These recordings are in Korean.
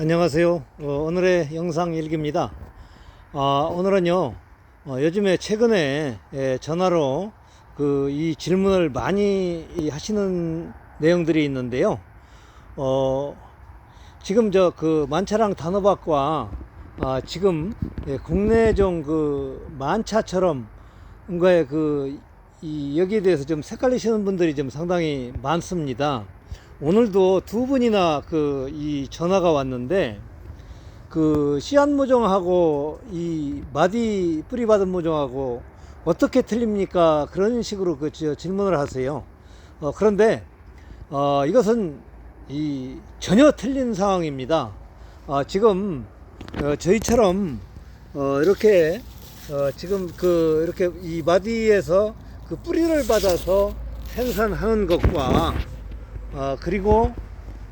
안녕하세요. 어, 오늘의 영상 일기입니다. 아, 오늘은요, 어, 요즘에 최근에 예, 전화로 그 이 질문을 많이 이 하시는 내용들이 있는데요. 어, 지금 저 그 만차랑 단호박과 아, 지금 예, 국내종 그 만차처럼 뭔가의 그, 이, 여기에 대해서 좀 헷갈리시는 분들이 좀 상당히 많습니다. 오늘도 두 분이나 그, 이 전화가 왔는데, 그, 씨앗 모종하고 이 마디 뿌리 받은 모종하고 어떻게 틀립니까? 그런 식으로 그, 저, 질문을 하세요. 어, 그런데, 어, 이것은 이 전혀 틀린 상황입니다. 아, 지금, 어, 저희처럼, 어, 이렇게 어, 지금 그 이렇게 이 마디에서 그 뿌리를 받아서 생산하는 것과 어, 그리고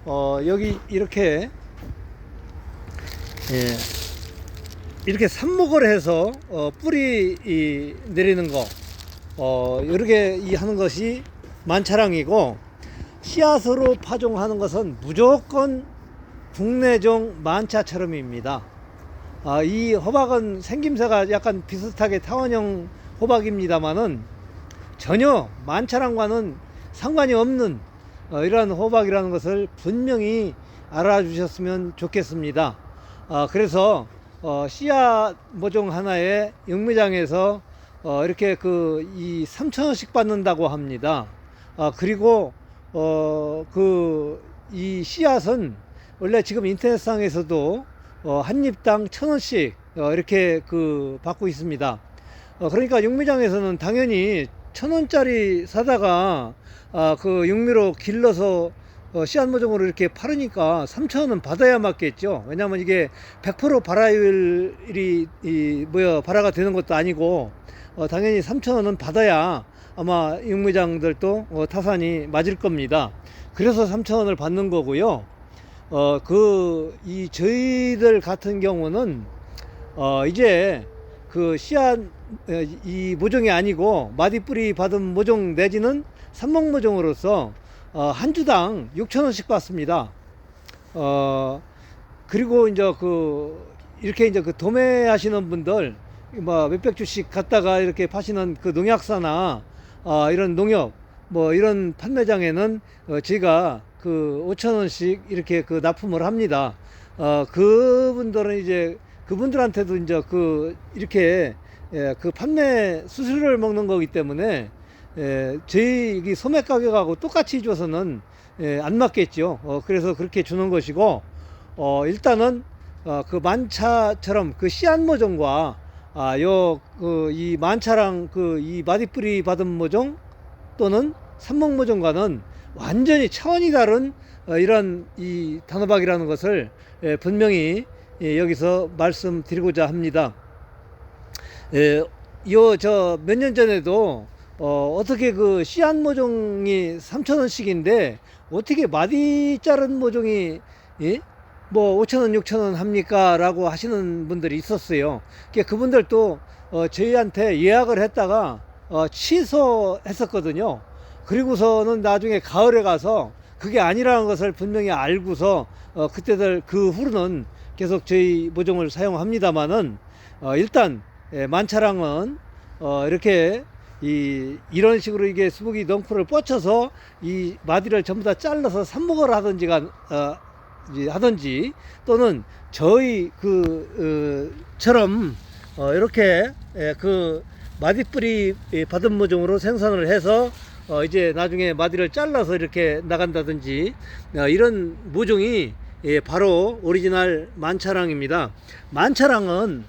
어, 여기 이렇게 예, 이렇게 삽목을 해서 어, 뿌리 이, 내리는 거 어, 이렇게 이 하는 것이 만차랑이고 씨앗으로 파종하는 것은 무조건 국내종 만차처럼입니다. 아, 이 호박은 생김새가 약간 비슷하게 타원형 호박입니다만은 전혀 만차랑과는 상관이 없는 어, 이러한 호박이라는 것을 분명히 알아주셨으면 좋겠습니다. 아, 그래서 어, 씨앗 모종 하나에 영매장에서 어, 이렇게 그 이 3,000원씩 받는다고 합니다. 아, 그리고 어, 그 이 씨앗은 원래 지금 인터넷상에서도 어, 한 입당 천 원씩 어, 이렇게 그 받고 있습니다. 어, 그러니까 육미장에서는 당연히 천 원짜리 사다가 아, 그 육미로 길러서 어, 씨앗 모종으로 이렇게 팔으니까 3천 원은 받아야 맞겠죠. 왜냐하면 이게 100% 발화율이 이 뭐야 발화가 되는 것도 아니고 어, 당연히 3천 원은 받아야 아마 육미장들도 어, 타산이 맞을 겁니다. 그래서 3천 원을 받는 거고요. 어, 그, 이, 저희들 같은 경우는, 어, 이제, 그, 씨앗, 어, 이 모종이 아니고, 마디뿌리 받은 모종 내지는 삼목 모종으로서, 어, 한 주당 6천 원씩 받습니다. 어, 그리고 이제 그, 이렇게 이제 그 도매하시는 분들, 뭐, 몇백 주씩 갖다가 이렇게 파시는 그 농약사나, 어, 이런 농협, 뭐, 이런 판매장에는, 어, 저희가 그 5천 원씩 이렇게 그 납품을 합니다. 어 그분들은 이제 그분들한테도 이제 그 이렇게 예, 그 판매 수수료를 먹는 거기 때문에 예, 저희 이 소매 가격하고 똑같이 줘서는 예, 안 맞겠죠. 어, 그래서 그렇게 주는 것이고 어, 일단은 어, 그 만차처럼 그 씨앗 모종과 아, 요, 그, 이 만차랑 그, 이 마디뿌리 받은 모종 또는 삼목 모종과는 완전히 차원이 다른 어, 이런 이 단호박이라는 것을 예, 분명히 예, 여기서 말씀드리고자 합니다. 예, 요저 몇 년 전에도 어, 어떻게 그 씨앗 모종이 3,000원씩인데 어떻게 마디 자른 모종이 예? 뭐 5,000원, 6,000원 합니까? 라고 하시는 분들이 있었어요. 그분들도 어, 저희한테 예약을 했다가 어, 취소했었거든요. 그리고서는 나중에 가을에 가서 그게 아니라는 것을 분명히 알고서 어, 그때들 그 후로는 계속 저희 모종을 사용합니다만은 어, 일단 예, 만차랑은 어, 이렇게 이 이런 식으로 이게 수북이 넝쿨을 뻗쳐서 이 마디를 전부 다 잘라서 삽목을 하든지가 어, 하든지 또는 저희 그처럼 어, 이렇게 예, 그 마디뿌리 예, 받은 모종으로 생산을 해서 어, 이제 나중에 마디를 잘라서 이렇게 나간다든지 어, 이런 모종이 예, 바로 오리지널 만차랑입니다. 만차랑은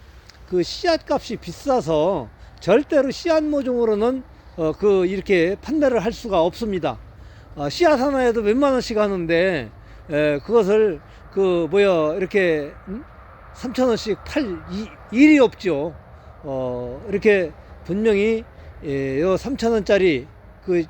그 씨앗 값이 비싸서 절대로 씨앗 모종으로는 어, 그 이렇게 판매를 할 수가 없습니다. 어, 씨앗 하나에도 몇만 원씩 하는데 에, 그것을 그 뭐야 이렇게 음? 3천 원씩 팔 이, 일이 없죠. 어, 이렇게 분명히 예, 요 3천 원짜리 그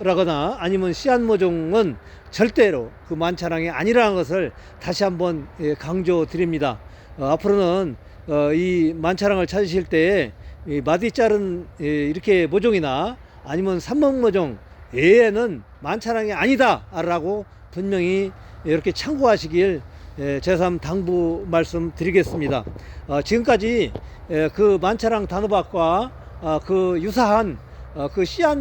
라거나 아니면 씨앗 모종은 절대로 그 만차랑이 아니라는 것을 다시 한번 예, 강조 드립니다. 어, 앞으로는 어, 이 만차랑을 찾으실 때에 이 마디 자른 예, 이렇게 모종이나 아니면 삼목 모종 외에는 만차랑이 아니다라고 분명히 이렇게 참고하시길 예, 제3 당부 말씀드리겠습니다. 어, 지금까지 예, 그 만차랑 단호박과 어, 그 유사한 어, 그 씨앗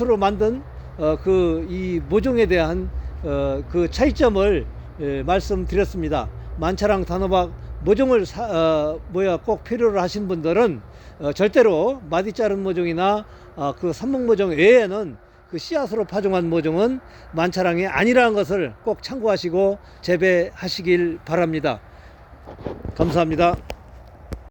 으로 만든 어, 그이 모종에 대한 어, 그 차이점을 예, 말씀드렸습니다. 만차랑 단호박 모종을 사, 어, 뭐야 꼭 필요로 하신 분들은 어, 절대로 마디 자른 모종이나 어, 그 삼목 모종 외에는 그 씨앗으로 파종한 모종은 만차랑이 아니라는 것을 꼭 참고하시고 재배하시길 바랍니다. 감사합니다.